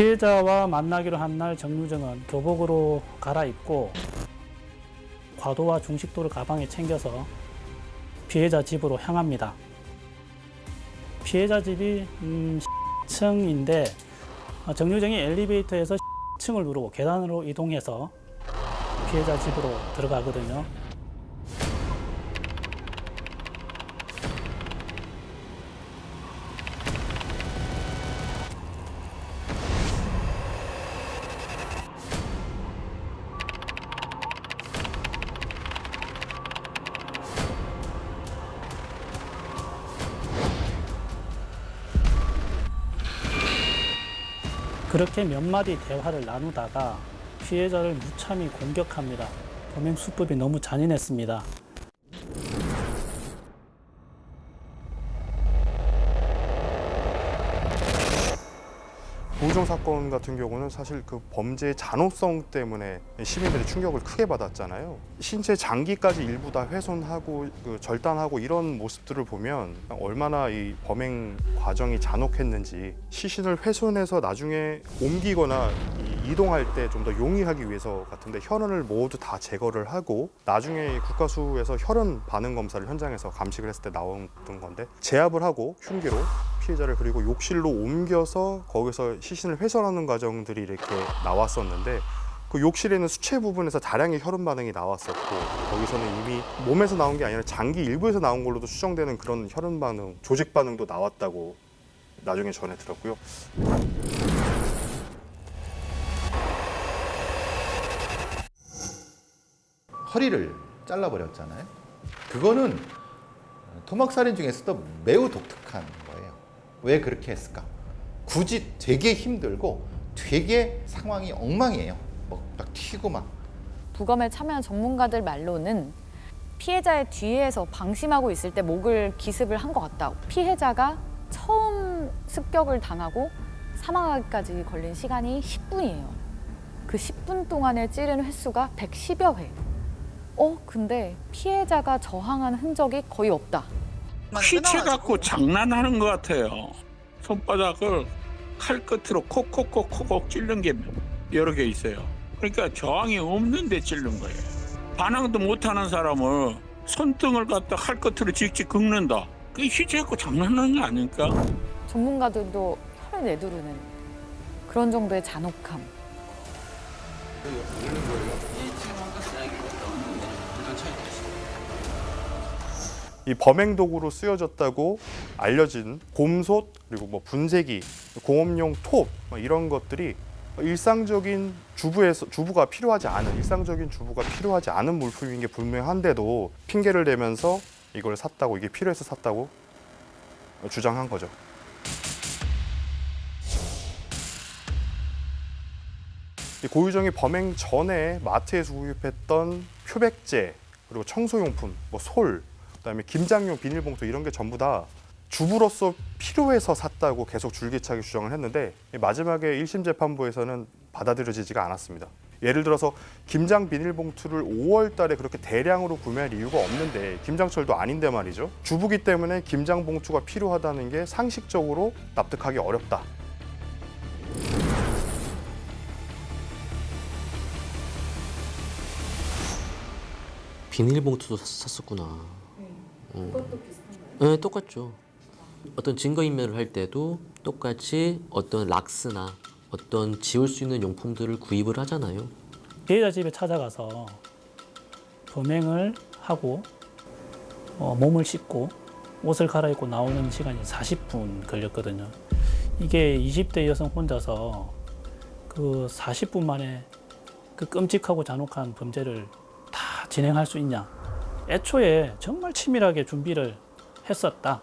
피해자와 만나기로 한 날 정유정은 교복으로 갈아입고 과도와 중식도를 가방에 챙겨서 피해자 집으로 향합니다. 피해자 집이 음, 층인데 정유정이 엘리베이터에서 층을 누르고 계단으로 이동해서 피해자 집으로 들어가거든요. 그렇게 몇 마디 대화를 나누다가 피해자를 무참히 공격합니다. 범행 수법이 너무 잔인했습니다. 고우정 사건 같은 경우는 사실 그 범죄의 잔혹성 때문에 시민들이 충격을 크게 받았잖아요. 신체 장기까지 일부 다 훼손하고 그 절단하고 이런 모습들을 보면 얼마나 이 범행 과정이 잔혹했는지 시신을 훼손해서 나중에 옮기거나 이 이동할 때 좀 더 용이하기 위해서 같은데 혈흔을 모두 다 제거를 하고 나중에 이 국가수에서 혈흔 반응 검사를 현장에서 감식을 했을 때 나왔던 건데 제압을 하고 흉기로 피해자를 그리고 욕실로 옮겨서 거기서 시신을 훼손하는 과정들이 이렇게 나왔었는데 그 욕실에는 수체 부분에서 다량의 혈흔 반응이 나왔었고 거기서는 이미 몸에서 나온 게 아니라 장기 일부에서 나온 걸로도 추정되는 그런 혈흔 반응, 조직 반응도 나왔다고 나중에 전해 들었고요. 허리를 잘라버렸잖아요. 그거는 토막살인 중에서도 매우 독특한 거예요. 왜 그렇게 했을까? 굳이 되게 힘들고 되게 상황이 엉망이에요. 뭐막 튀고 막 부검에 참여한 전문가들 말로는 피해자의 뒤에서 방심하고 있을 때 목을 기습을 한 것 같다. 피해자가 처음 습격을 당하고 사망하기까지 걸린 시간이 10분이에요. 그 10분 동안에 찌른 횟수가 110여 회. 어, 근데 피해자가 저항한 흔적이 거의 없다. 시체 갖고 장난하는 것 같아요. 손바닥을 칼 끝으로 콕콕콕콕콕 찔른 게 여러 개 있어요. 그러니까 저항이 없는데 찔른 거예요. 반항도 못하는 사람을 손등을 갖다 칼 끝으로 직직 긁는다. 그 시체 갖고 장난하는 거 아닙니까? 전문가들도 혀를 내두르는 그런 정도의 잔혹함. 이 범행 도구로 쓰여졌다고 알려진 곰솥 그리고 뭐 분쇄기, 공업용 톱뭐 이런 것들이 일상적인 주부에서 주부가 필요하지 않은 일상적인 주부가 필요하지 않은 물품인 게 분명한데도 핑계를 대면서 이걸 샀다고 이게 필요해서 샀다고 주장한 거죠. 고유정이 범행 전에 마트에서 구입했던 표백제 그리고 청소용품, 뭐 솔, 그다음에 김장용 비닐봉투 이런 게 전부 다 주부로서 필요해서 샀다고 계속 줄기차게 주장을 했는데 이 마지막에 1심 재판부에서는 받아들여지지가 않았습니다. 예를 들어서 김장 비닐봉투를 5월 달에 그렇게 대량으로 구매할 이유가 없는데 김장철도 아닌데 말이죠. 주부기 때문에 김장 봉투가 필요하다는 게 상식적으로 납득하기 어렵다. 비닐봉투도 샀- 샀었구나. 그것도 비슷한가요? 네, 똑같죠. 어떤 증거인멸을 할 때도 똑같이 어떤 락스나 어떤 지울 수 있는 용품들을 구입을 하잖아요. 피해자 집에 찾아가서 범행을 하고 어, 몸을 씻고 옷을 갈아입고 나오는 시간이 40분 걸렸거든요. 이게 20대 여성 혼자서 그 40분 만에 그 끔찍하고 잔혹한 범죄를 다 진행할 수 있냐? 애초에 정말 치밀하게 준비를 했었다.